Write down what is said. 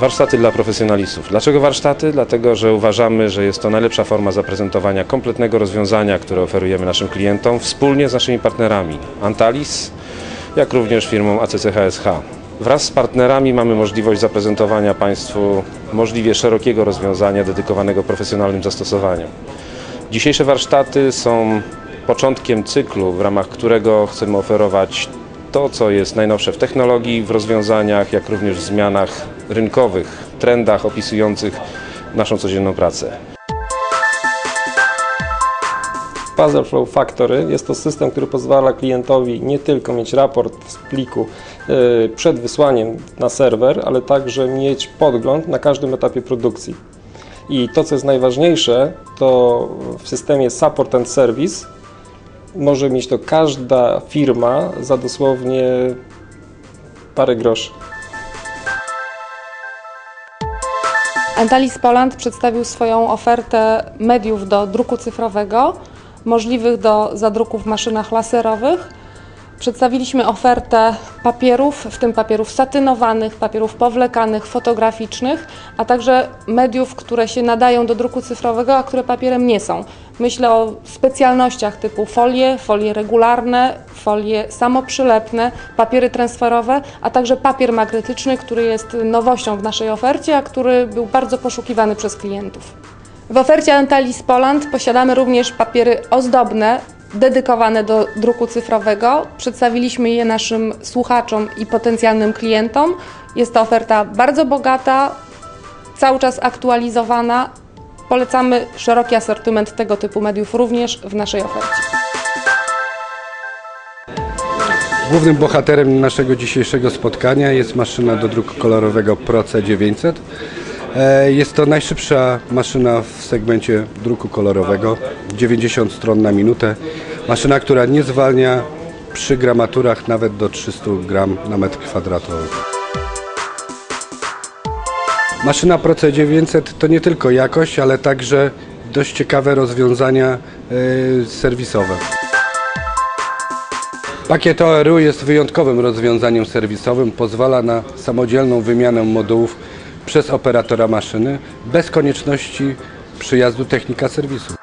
Warsztaty dla profesjonalistów. Dlaczego warsztaty? Dlatego, że uważamy, że jest to najlepsza forma zaprezentowania kompletnego rozwiązania, które oferujemy naszym klientom wspólnie z naszymi partnerami Antalis, jak również firmą ACCHSH. Wraz z partnerami mamy możliwość zaprezentowania Państwu możliwie szerokiego rozwiązania dedykowanego profesjonalnym zastosowaniom. Dzisiejsze warsztaty są początkiem cyklu, w ramach którego chcemy oferować to, co jest najnowsze w technologii, w rozwiązaniach, jak również w zmianach rynkowych, trendach opisujących naszą codzienną pracę. Puzzle Flow Factory jest to system, który pozwala klientowi nie tylko mieć raport z pliku y, przed wysłaniem na serwer, ale także mieć podgląd na każdym etapie produkcji. I to, co jest najważniejsze, to w systemie Support and Service może mieć to każda firma za dosłownie parę groszy. Antalis Poland przedstawił swoją ofertę mediów do druku cyfrowego, możliwych do zadruku w maszynach laserowych. Przedstawiliśmy ofertę papierów, w tym papierów satynowanych, papierów powlekanych, fotograficznych, a także mediów, które się nadają do druku cyfrowego, a które papierem nie są. Myślę o specjalnościach typu folie, folie regularne, folie samoprzylepne, papiery transferowe, a także papier magnetyczny, który jest nowością w naszej ofercie, a który był bardzo poszukiwany przez klientów. W ofercie Antalis Poland posiadamy również papiery ozdobne, dedykowane do druku cyfrowego. Przedstawiliśmy je naszym słuchaczom i potencjalnym klientom. Jest to oferta bardzo bogata, cały czas aktualizowana. Polecamy szeroki asortyment tego typu mediów również w naszej ofercie. Głównym bohaterem naszego dzisiejszego spotkania jest maszyna do druku kolorowego Proce 900. E, Jest to najszybsza maszyna w segmencie druku kolorowego, 90 stron na minutę. Maszyna, która nie zwalnia przy gramaturach nawet do 300 gram na metr kwadratowy. Maszyna Proce 900 to nie tylko jakość, ale także dość ciekawe rozwiązania e, serwisowe. Pakiet ORU jest wyjątkowym rozwiązaniem serwisowym. Pozwala na samodzielną wymianę modułów przez operatora maszyny bez konieczności przyjazdu technika serwisu.